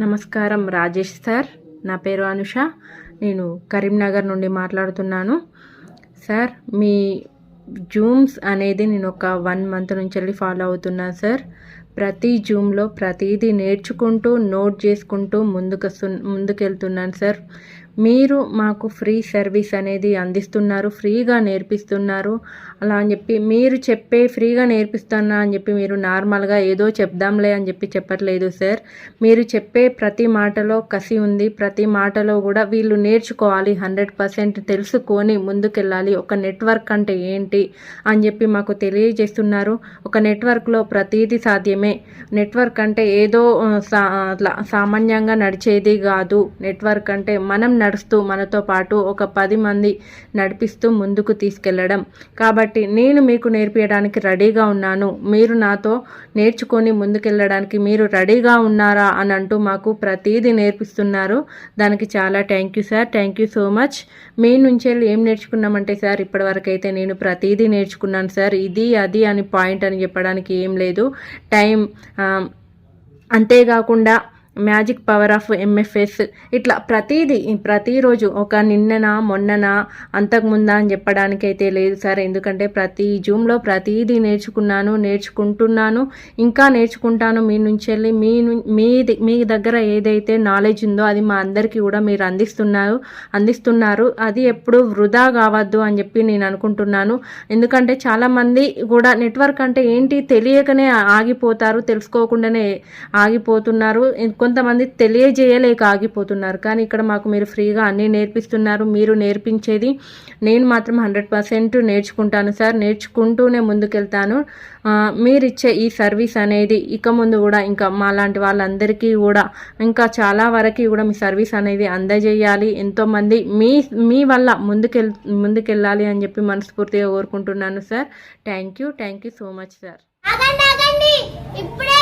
నమస్కారం రాజేష్ సార్. నా పేరు అనుష. నేను కరీంనగర్ నుండి మాట్లాడుతున్నాను. సార్ మీ జూమ్స్ అనేది నేను ఒక వన్ మంత్ నుంచి వెళ్ళి ఫాలో అవుతున్నాను సార్. ప్రతి జూమ్లో ప్రతిదీ నేర్చుకుంటూ నోట్ చేసుకుంటూ ముందుకు ముందుకెళ్తున్నాను సార్. మీరు మాకు ఫ్రీ సర్వీస్ అనేది అందిస్తున్నారు ఫ్రీగా నేర్పిస్తున్నారు అలా అని చెప్పి మీరు చెప్పే ఫ్రీగా నేర్పిస్తున్నా అని చెప్పి మీరు నార్మల్గా ఏదో చెప్దాంలే అని చెప్పి చెప్పట్లేదు సార్. మీరు చెప్పే ప్రతి మాటలో కసి ఉంది ప్రతి మాటలో కూడా వీళ్ళు నేర్చుకోవాలి హండ్రెడ్ పర్సెంట్ తెలుసుకొని ముందుకెళ్ళాలి. ఒక నెట్వర్క్ అంటే ఏంటి అని చెప్పి మాకు తెలియజేస్తున్నారు. ఒక నెట్వర్క్లో ప్రతీది సాధ్యమే. నెట్వర్క్ అంటే ఏదో సా సామాన్యంగా నడిచేది కాదు. నెట్వర్క్ అంటే మనం నడుస్తూ మనతో పాటు ఒక పది మంది నడిపిస్తూ ముందుకు తీసుకెళ్ళడం కాబట్టి నేను మీకు నేర్పించడానికి రెడీగా ఉన్నాను. మీరు నాతో నేర్చుకొని ముందుకెళ్ళడానికి మీరు రెడీగా ఉన్నారా అని అంటూ మాకు ప్రతీది నేర్పిస్తున్నారు. దానికి చాలా thank you sir thank you so much మీ నుంచి వెళ్ళి ఏం నేర్చుకున్నామంటే సార్ ఇప్పటివరకు అయితే నేను ప్రతీదీ నేర్చుకున్నాను సార్ ఇది అది అని పాయింట్ అని చెప్పడానికి ఏం లేదు. టైం అంతేకాకుండా మ్యాజిక్ పవర్ ఆఫ్ ఎంఎఫ్ఎస్ ఇట్లా ప్రతిదీ ప్రతిరోజు ఒక నిన్ననా మొన్ననా అంతకుముందా అని చెప్పడానికి అయితే లేదు సార్. ఎందుకంటే ప్రతి జూమ్లో ప్రతిదీ నేర్చుకున్నాను నేర్చుకుంటున్నాను. ఇంకా నేర్చుకుంటాను. మీ నుంచి వెళ్ళి మీ మీది మీ మీ దగ్గర ఏదైతే నాలెడ్జ్ ఉందో అది మా అందరికీ కూడా మీరు అందిస్తున్నారు అందిస్తున్నారు. అది ఎప్పుడు వృధా కావద్దు అని చెప్పి నేను అనుకుంటున్నాను. ఎందుకంటే చాలామంది కూడా నెట్వర్క్ అంటే ఏంటి తెలియకనే ఆగిపోతారు తెలుసుకోకుండానే ఆగిపోతున్నారు. కొంతమంది తెలియజేయలేక ఆగిపోతున్నారు. కానీ ఇక్కడ మాకు మీరు ఫ్రీగా అన్నీ నేర్పిస్తున్నారు. మీరు నేర్పించేది నేను మాత్రం హండ్రెడ్ పర్సెంట్ నేర్చుకుంటాను సార్. నేర్చుకుంటూనే ముందుకెళ్తాను. మీరిచ్చే ఈ సర్వీస్ అనేది ఇక ముందు కూడా ఇంకా మాలాంటి వాళ్ళందరికీ కూడా ఇంకా చాలా వరకు కూడా మీ సర్వీస్ అనేది అందజేయాలి. ఎంతోమంది మీ మీ వల్ల ముందుకెళ్ ముందుకెళ్ళాలి అని చెప్పి మనస్ఫూర్తిగా కోరుకుంటున్నాను sir. Thank you. Thank you so much sir. ఇప్పుడే